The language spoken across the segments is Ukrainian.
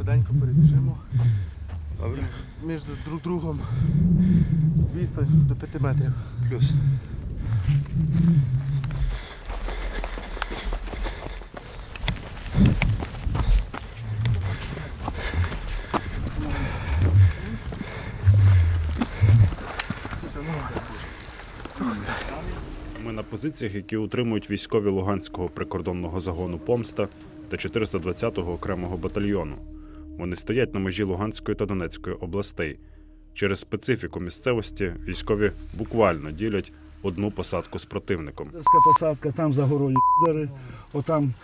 швиденько перебіжимо. Добре. Між друг другом відстань до 5 метрів. Плюс. Ми на позиціях, які утримують військові Луганського прикордонного загону Помста та 420-го окремого батальйону. Вони стоять на межі Луганської та Донецької областей. Через специфіку місцевості військові буквально ділять одну посадку з противником. Посадка, там за горою підери, отам,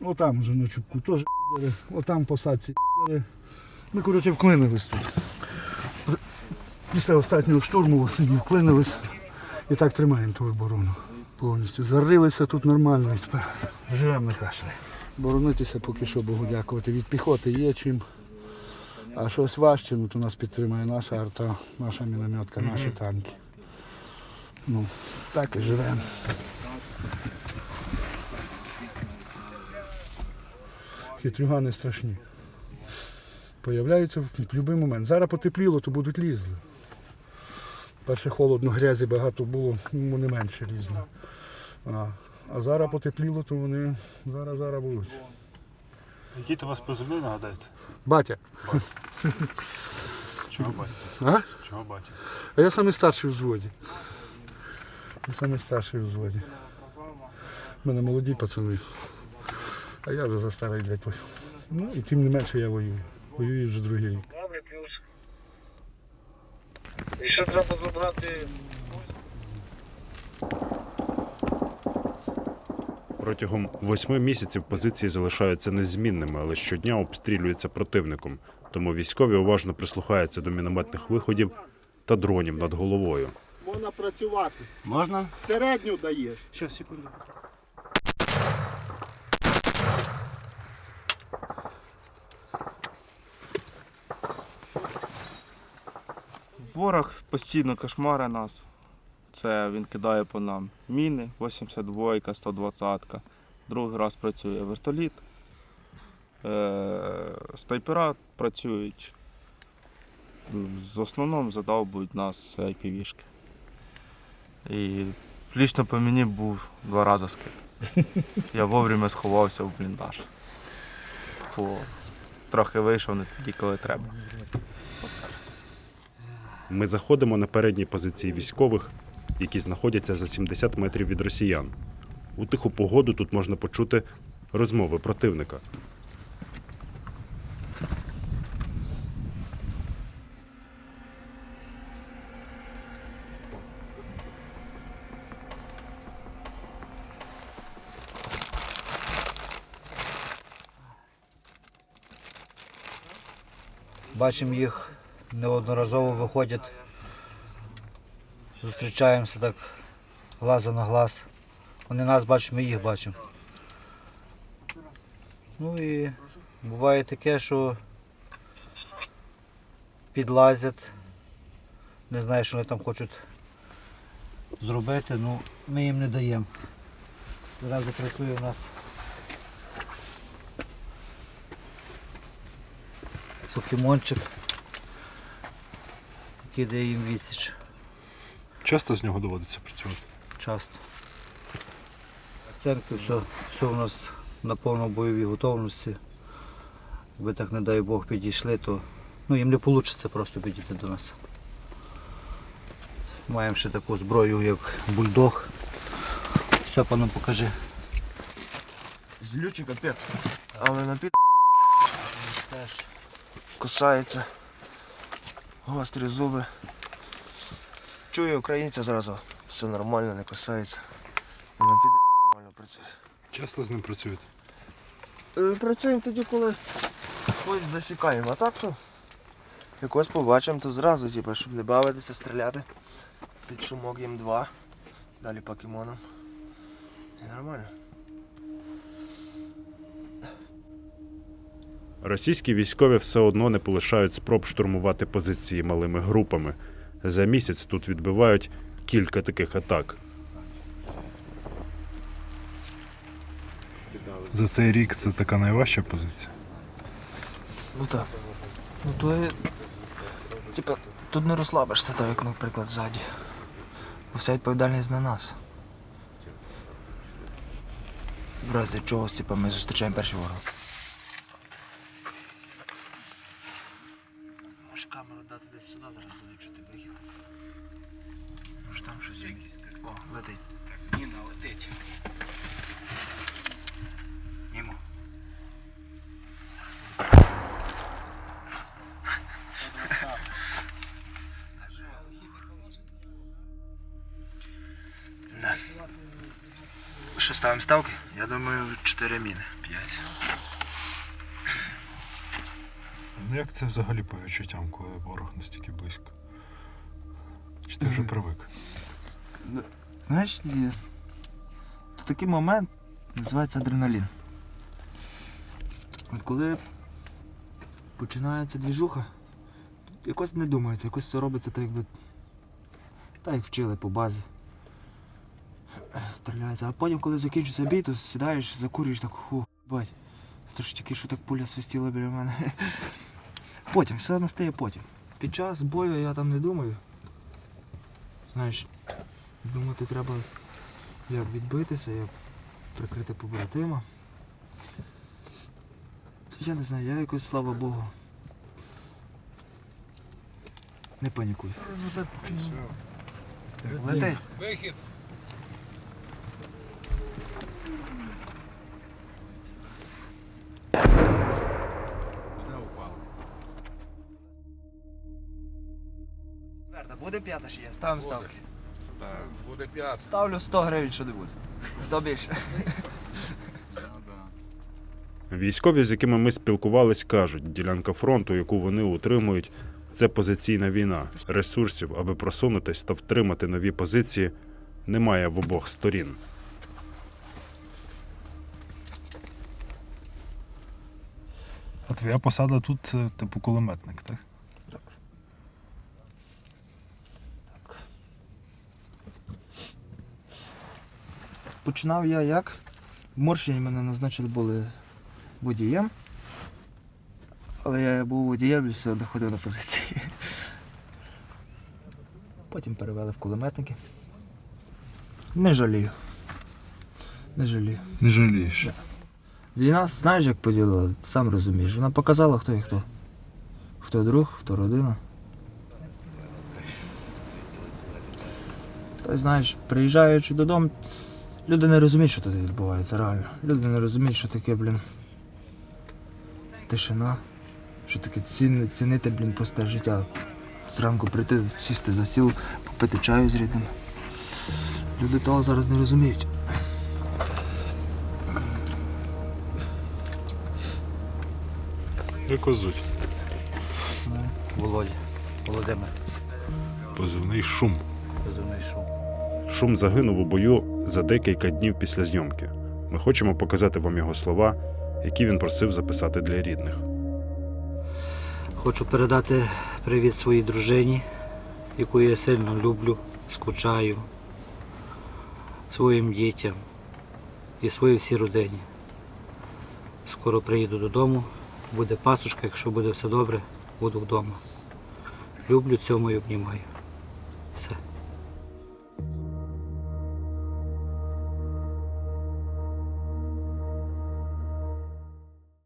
отам вже на чубку теж підери, отам посадці підери. Ми, коротше, вклинились тут. Після останнього штурму сидів, вклинились і так тримаємо ту оборону. Повністю зарилися тут нормально і тепер живемо на кашлі. Боронитися поки що Богу дякувати. Від піхоти є чим. А щось важче, ну то нас підтримує наша арта, наша мінометка, наші танки. Ну, так і живемо. Хитрюгани страшні. Появляються в будь-який момент. Зараз потепліло, то будуть лізли. Перше холодно, грязі багато було, ну не менше лізли. А, зараз потепліло, то вони зараз зараз будуть. Який то у вас позивний нагадаєте? Батя. Батя. Чого батя? А? Чого батя? А я самий старший у взводі. Я самий старший у взводі. У мене молоді пацани. А я вже за старий для той. Ну і тим не менше я воюю. Воюю вже другий рік. Добре, плюс. І що треба забрати? Протягом восьми місяців позиції залишаються незмінними, але щодня обстрілюються противником. Тому військові уважно прислухаються до мінометних виходів та дронів над головою. Можна працювати. Можна? Середню даєш. Щас, секунду. Ворог постійно кошмари нас. Це він кидає по нам міни, 82, 120. Другий раз працює вертоліт. Е, снайпера працюють. В основному задовбують нас IPV-шки. І лічно по мені був два рази скид. Я вовремя сховався в бліндаж. Бо трохи вийшов не тоді, коли треба. Ми заходимо на передні позиції військових, які знаходяться за 70 метрів від росіян. У тиху погоду тут можна почути розмови противника. Бачимо їх неодноразово виходять. Зустрічаємося так глаза на глаз. Вони нас бачать, ми їх бачимо. Ну і буває таке, що підлазять. Не знаю, що вони там хочуть зробити, ну ми їм не даємо. Зразу працює у нас покемончик, який дає їм відсіч Часто з нього доводиться працювати. часто. Церкви, все, все у нас на повній бойовій готовності. Якби так, не дай Бог, підійшли, то ну, їм не вийде просто підійти до нас. Маємо ще таку зброю, як бульдог. Все, пану покажи. Злючий капець. Але на під Теж. кусається. Гострі зуби. Чую українця зразу. Все нормально, не кусається. І на під нормально працює. Часто з ним працюєте? Е, Працюємо тоді, коли когось засікаємо, а так то якось побачимо, то зразу, типу, щоб не бавитися, стріляти. Під шумок їм два. Далі покемоном. І нормально. Російські військові все одно не полишають спроб штурмувати позиції малими групами. За місяць тут відбивають кілька таких атак. За цей рік це така найважча позиція. Ну так. Ну то. Типа, тут не розслабишся, так як, наприклад, ззаді. Бо вся відповідальність на нас. В разі чогось, типа, ми зустрічаємо перші ворога. Сюди зараз буде, якщо ти. Може там щось. О, летить. Ніна летить. Мімо. Що ставимо ставки? Я думаю, 4 міни. 5. Ну як це взагалі по відчуттям, коли ворог настільки близько? Чи ти вже привик? Знаєш, є такий момент називається адреналін. От коли починається двіжуха, якось не думається, якось все робиться так якби. Так як вчили по базі. Стріляється. А потім, коли закінчиться бій, то сідаєш, закурюєш так, ху, бать. То ж тільки що так пуля свистіла біля мене. Потім, все настає потім. Під час бою я там не думаю. Знаєш, Думати треба, як відбитися, як прикрити побратима. Я не знаю, я якось, слава Богу. Не панікую. Летить. Вихід. Буде п'ята ще є? Ставимо ставки. Буде п'ят. Ставлю 100 гривень, що не буде. 100 більше. Військові, з якими ми спілкувались, кажуть, ділянка фронту, яку вони утримують, це позиційна війна. Ресурсів, аби просунутись та втримати нові позиції, немає в обох сторін. А твоя посада тут це типу кулеметник, так? Починав я як? В Морщині мене назначили були водієм. Але я був водієм і все одно ходив на позиції. Потім перевели в кулеметники. Не жалію. Не жалію. Не жалієш. Війна, знаєш, як поділила, сам розумієш. Вона показала, хто і хто. Хто друг, хто родина. Та знаєш, приїжджаючи додому, люди не розуміють, що тут відбувається реально. Люди не розуміють, що таке, блін. Тишина. Що таке ціни, цінити, блін, просте життя. Зранку прийти, сісти за стіл, попити чаю з рідними. Люди того зараз не розуміють. Як озуть. Володя. Володимир. Позивний шум. Позивний шум. Шум загинув у бою за декілька днів після зйомки. Ми хочемо показати вам його слова, які він просив записати для рідних. Хочу передати привіт своїй дружині, яку я сильно люблю, скучаю, своїм дітям і своїй всій родині. Скоро приїду додому, буде пасушка, якщо буде все добре, буду вдома. Люблю, цьому і обнімаю. Все.